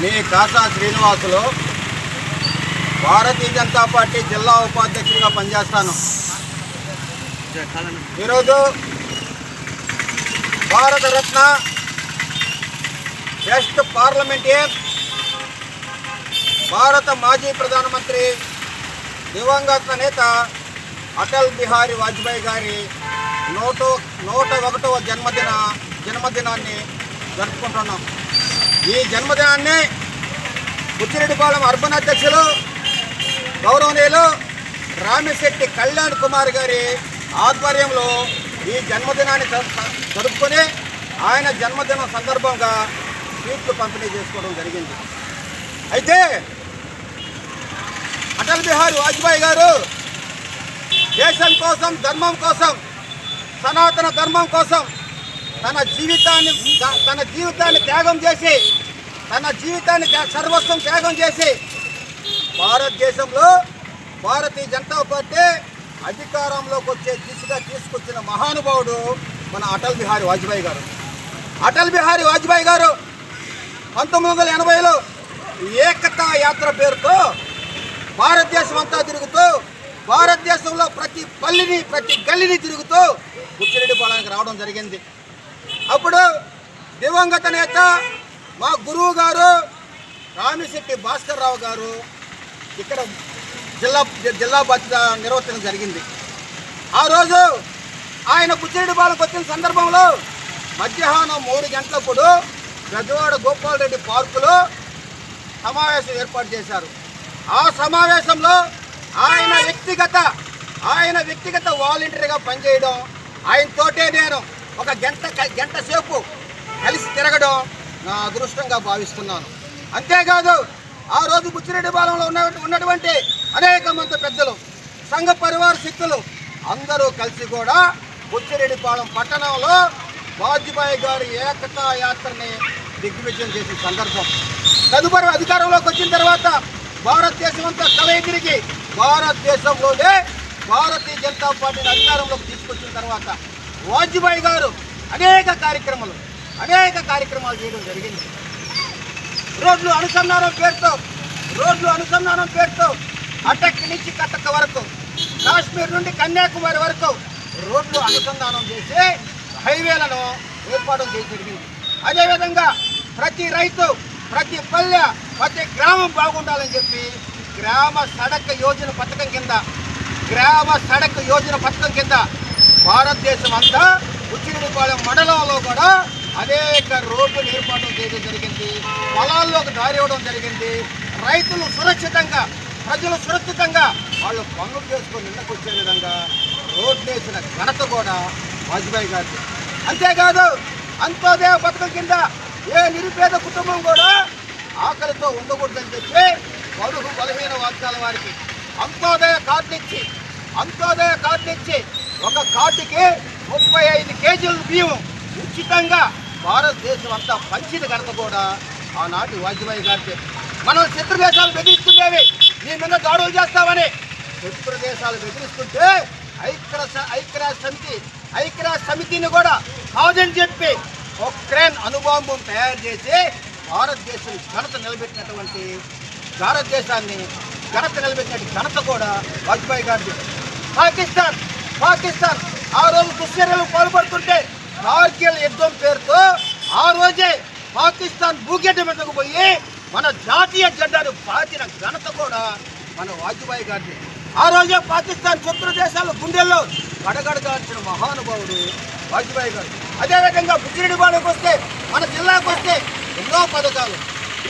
మీ Kasa Srinivasulu Bharatiya Janata party జిల్లా ఉపాధ్యక్షుడిగా పనిచేస్తాను. ఈరోజు భారతరత్న బెస్ట్ పార్లమెంటేర్ భారత మాజీ ప్రధానమంత్రి దివంగత నేత అటల్ బిహారీ వాజ్పేయి గారి నూట నూట ఒకటవ జన్మదిన జన్మదినాన్ని జరుపుకుంటున్నాం. ఈ జన్మదినాన్ని బుచ్చిరెడ్డిపాలెం అర్బన్ అధ్యక్షులు గౌరవనీయులు రామిశెట్టి కళ్యాణ్ కుమార్ గారి ఆధ్వర్యంలో ఈ జన్మదినాన్ని జరుపుకొని ఆయన జన్మదినం సందర్భంగా స్వీట్లు పంపిణీ చేసుకోవడం జరిగింది. అయితే అటల్ బిహారీ వాజ్పేయి గారు దేశం కోసం ధర్మం కోసం సనాతన ధర్మం కోసం తన జీవితాన్ని తన జీవితాన్ని త్యాగం చేసి తన జీవితాన్ని త్యా- సర్వస్వం త్యాగం చేసి భారతదేశంలో భారతీయ జనతా పార్టీ అధికారంలోకి వచ్చే దిశగా తీసుకొచ్చిన మహానుభావుడు మన అటల్ బిహారీ వాజ్పేయి గారు. అటల్ బిహారీ వాజ్పేయి గారు పంతొమ్మిది వందల ఎనభైలో ఏకతా యాత్ర పేరుతో భారతదేశం అంతా తిరుగుతూ భారతదేశంలో ప్రతి పల్లిని ప్రతి గల్లిని తిరుగుతూ బుచ్చిరెడ్డిపాలెంకి రావడం జరిగింది. అప్పుడు దివంగత నేత మా గురువు గారు రామిశెట్టి భాస్కర్ రావు గారు ఇక్కడ జిల్లా జిల్లా బాధ్యత నిర్వర్తన జరిగింది. ఆ రోజు ఆయన బుచ్చిరెడ్డిపాలెంకి వచ్చిన సందర్భంలో మధ్యాహ్నం మూడు గంటలప్పుడు గజవాడ గోపాలరెడ్డి పార్కులో సమావేశం ఏర్పాటు చేశారు. ఆ సమావేశంలో ఆయన వ్యక్తిగత ఆయన వ్యక్తిగత వాలంటీర్గా పనిచేయడం ఆయనతోటే నేను ఒక గంట గంట సేపు కలిసి తిరగడం నా అదృష్టంగా భావిస్తున్నాను. అంతేకాదు ఆ రోజు బుచ్చిరెడ్డి పాలెంలో ఉన్న ఉన్నటువంటి అనేక మంది పెద్దలు సంఘ పరివార శక్తులు అందరూ కలిసి కూడా బుచ్చిరెడ్డిపాలెం పట్టణంలో వాజ్పేయి గారి ఏకతా యాత్రని దిగ్విజయం చేసిన సందర్భం. తదుపరి అధికారంలోకి వచ్చిన తర్వాత భారతదేశం అంతా కలయి తిరిగి భారతదేశంలోనే భారతీయ జనతా పార్టీని అధికారంలోకి తీసుకొచ్చిన తర్వాత వాజ్పేయి గారు అనేక కార్యక్రమాలు అనేక కార్యక్రమాలు చేయడం జరిగింది. రోడ్లు అనుసంధానం పేరుతో రోడ్లు అనుసంధానం పేరుతో అటక్ నుంచి కటక్ వరకు కాశ్మీర్ నుండి కన్యాకుమారి వరకు రోడ్లు అనుసంధానం చేసి హైవేలను ఏర్పాటు చేసి జరిగింది. అదేవిధంగా ప్రతి రైతు ప్రతి పల్లె ప్రతి గ్రామం బాగుండాలని చెప్పి గ్రామ సడక్ యోజన పథకం కింద గ్రామ సడక్ యోజన పథకం కింద భారతదేశం అంతా ఉచ్చిరెడ్డిపాలెం మండలంలో కూడా అనేక రోడ్లు ఏర్పాటు చేయడం జరిగింది. పొలాల్లోకి దారి ఇవ్వడం జరిగింది. రైతులు సురక్షితంగా ప్రజలు సురక్షితంగా వాళ్ళు పనులు చేసుకొని ఇళ్ళకి వచ్చే విధంగా రోడ్లు వేసిన ఘనత కూడా వాజ్పేయి గారిది. అంతేకాదు అంత్యోదయ పథకం కింద ఏ నిరుపేద కుటుంబం కూడా ఆకలితో ఉండకూడదని చెప్పి బడుగు బలహీన వర్గాల వారికి అంత్యోదయ కార్డు ఇచ్చి అంత్యోదయ కార్డు ఇచ్చి ఒక కార్డుకి ముప్పై ఐదు కేజీల బియ్యం ఉచితంగా భారతదేశం అంతా పంచిన ఘనత కూడా ఆనాటి వాజ్పేయి గారికి మనం శత్రుదేశాలు బెదిరిస్తుండేవి నీ మీద దాడులు చేస్తామని శత్రుదేశాలు బెదిరిస్తుంటే ఐక్యరాజ్య ఐక్యరాజ్య సమితి ఐక్యరాజ్య సమితిని కూడా కాదని చెప్పి ఒక్రేన్ అణుబాంబు తయారు చేసి భారతదేశం ఘనత నిలబెట్టినటువంటి భారతదేశాన్ని ఘనత నిలబెట్టిన ఘనత కూడా వాజ్పేయి గారి పాకిస్తాన్ పాకిస్తాన్ ఆ రోజు దుశ్చర్యలు పాల్పడుతుంటే కార్గిల్ యుద్ధం పేరుతో ఆ రోజే పాకిస్తాన్ భూగడ్డ మీదకు పోయి మన జాతీయ జెండాను పాతిన ఘనత కూడా మన వాజ్పేయి గారిది. ఆ రోజే పాకిస్తాన్ శత్రు దేశాల గుండెల్లో గడగడగాల్సిన మహానుభావుడు వాజ్పేయి గారు అదేవిధంగా బుచ్చిరెడ్డిపాలెంకి వస్తే మన జిల్లాకు వస్తే ఎన్నో పథకాలు.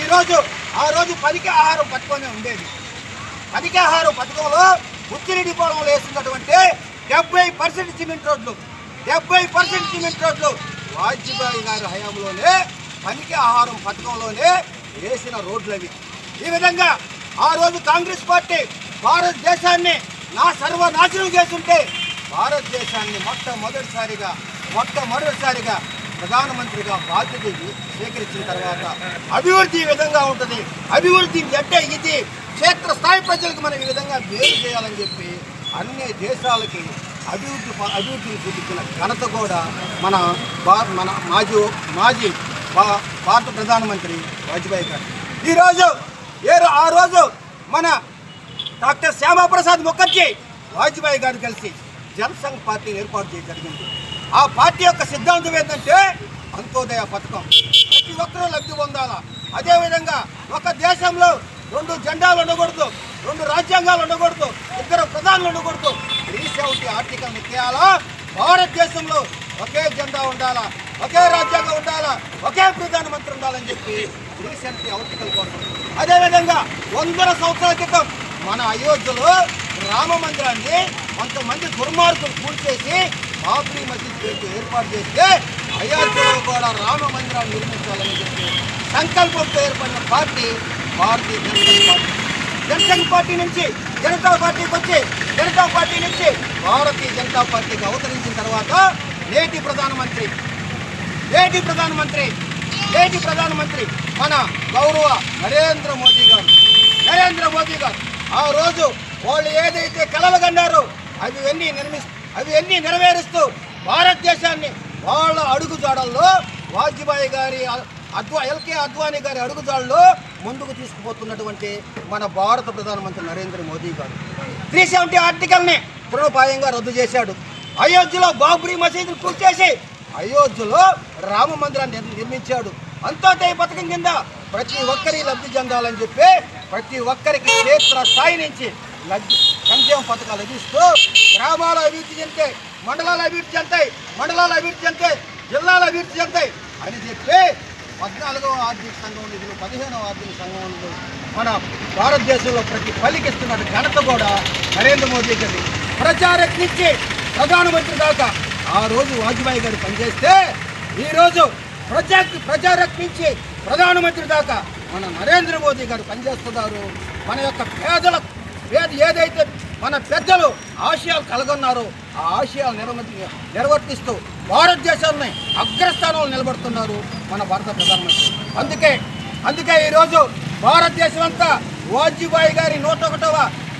ఈరోజు ఆ రోజు పనికి ఆహారం పథకమే ఉండేది. పనికి ఆహారం పథకంలో బుచ్చిరెడ్డి పొలంలో వేస్తున్నటువంటి డెబ్బై పర్సెంట్ సిమెంట్ రోడ్లు డెబ్బై పర్సెంట్ సిమెంట్ రోడ్లు వాజ్పేయి గారి హయాంలోనే పనికి ఆహారం పథకంలోనే వేసిన రోడ్లు అవి ఈ విధంగా ఆ రోజు కాంగ్రెస్ పార్టీ భారతదేశాన్ని నా సర్వనాశనం చేస్తుంటే భారతదేశాన్ని మొట్టమొదటిసారిగా మొట్టమొదటిసారిగా ప్రధానమంత్రిగా బాధ్యత స్వీకరించిన తర్వాత అభివృద్ధి ఈ విధంగా ఉంటుంది. అభివృద్ధి అంటే ఇది. క్షేత్రస్థాయి ప్రజలకు మనం ఈ విధంగా వేరు చేయాలని చెప్పి అన్ని దేశాలకి అభివృద్ధి అభివృద్ధిని చూపించిన ఘనత కూడా మన మన మాజీ మాజీ భారత ప్రధానమంత్రి వాజ్పేయి గారు. ఈరోజు ఏ రో- ఆ రోజు మన డాక్టర్ శ్యామాప్రసాద్ ముఖర్జీ వాజ్పేయి గారు కలిసి జనసంఘ్ పార్టీని ఏర్పాటు చేయడం జరిగింది. ఆ పార్టీ యొక్క సిద్ధాంతం ఏంటంటే అంత్యోదయ పథకం. ప్రతి ఒక్కరూ లబ్ధి పొందాలా? అదేవిధంగా ఒక దేశంలో రెండు జెండాలు ఉండకూడదు రెండు రాజ్యాంగాలు ఉండకూడదు ఇద్దరు ప్రధానులు ఉండకూడదు. త్రీ సెవెంటీ ఆర్టికల్ తేయాలా? భారతదేశంలో ఒకే జెండా ఉండాలా? ఒకే రాజ్యాంగం ఉండాలా? ఒకే ప్రధానమంత్రి ఉండాలని చెప్పి త్రీ ఆర్టికల్ కోసం అదేవిధంగా వందల సంవత్సరాల క్రితం మన అయోధ్యలో రామ మందిరాన్ని కొంతమంది దుర్మార్గులు కూల్చేసి బాబ్రీ మసీద్ పేరుతో ఏర్పాటు చేస్తే అయోధ్యలో కూడా రామ మందిరాన్ని నిర్మించాలని చెప్పి సంకల్పంతో ఏర్పడిన party Bharatiya Janata party. Jana Sangh party నుంచి జనతా పార్టీకి వచ్చి జనతా పార్టీ నుంచి భారతీయ జనతా పార్టీకి అవతరించిన తర్వాత నేటి ప్రధానమంత్రి నేటి ప్రధానమంత్రి నేటి ప్రధానమంత్రి మన గౌరవ నరేంద్ర మోదీ గారు నరేంద్ర మోదీ గారు. ఆ రోజు వాళ్ళు ఏదైతే కలలు అవన్నీ అవి నిర్మి అవి నెరవేరుస్తూ భారతదేశాన్ని వాళ్ళ అడుగుజాడల్లో వాజ్పేయి గారి అద్వా ఎల్కే అద్వానీ గారి అడుగుజాడల్లో ముందుకు తీసుకుపోతున్నటువంటి మన భారత ప్రధానమంత్రి నరేంద్ర మోదీ గారు. త్రీ సెవెంటీ ఆర్టికల్ని తృణపాయంగా రద్దు చేశాడు. అయోధ్యలో బాబ్రీ మసీదును కూల్చేసి అయోధ్యలో రామ మందిరాన్ని నిర్మించాడు. అంత్యోదయ పథకం కింద ప్రతి ఒక్కరి లబ్ధి చెందాలని చెప్పి ప్రతి ఒక్కరికి క్షేత్ర స్థాయి నుంచి లబ్ధి సంక్షేమ పథకాలు ఇస్తూ గ్రామాల అభివృద్ధి చెందుతాయి మండలాలు అభివృద్ధి చెందుతాయి మండలాలు అభివృద్ధి చెందాయి జిల్లాలు అభివృద్ధి చెందుతాయి అని చెప్పి పద్నాలుగవ ఆర్థిక సంఘం నిధులు పదిహేనవ ఆర్థిక సంఘం నిధులు మన భారతదేశంలో ప్రతి పలికిస్తున్న ఘనత కూడా నరేంద్ర మోదీ గారి ప్రచారజ్ఞించి ప్రధానమంత్రి దాకా. ఆ రోజు వాజ్పేయి గారు పనిచేస్తే ఈరోజు ప్రజా ప్రజారక్షించి ప్రధానమంత్రి దాకా మన నరేంద్ర మోదీ గారు పనిచేస్తున్నారు. మన యొక్క పేదల ఏది ఏదైతే మన పెద్దలు ఆశయాలు కలగొన్నారో ఆ ఆశయాలు నిర్వర్తి నిర్వర్తిస్తూ భారతదేశాన్ని అగ్రస్థానంలో నిలబడుతున్నారు మన భారత ప్రధానమంత్రి. అందుకే అందుకే ఈరోజు భారతదేశం అంతా వాజ్పేయి గారి నూట ఒకటవ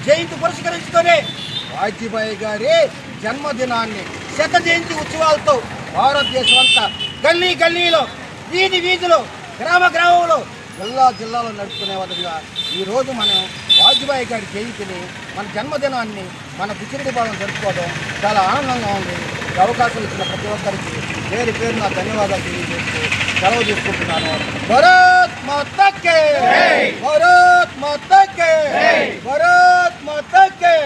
జయంతి పురస్కరించుకొని వాజ్పేయి గారి జన్మదినాన్ని శత జయంతి ఉత్సవాలతో భారతదేశం అంతా గల్లీ గల్లీలో వీధి వీధిలో గ్రామ గ్రామంలో జిల్లా జిల్లాలో నడుపుకునే విధంగా ఈరోజు మనం వాజ్పేయి గారి జయంతిని మన జన్మదినాన్ని మన బుచ్చిరెడ్డి భావం జరుపుకోవడం చాలా ఆనందంగా ఉంది. ఈ అవకాశం ఇచ్చిన ప్రతి ఒక్కరికి పేరు పేరు నా ధన్యవాదాలు తెలియజేస్తూ సెలవు తీసుకుంటున్నాను భరత్ మాతకే భరత్ మాతకే భరత్ మాతకే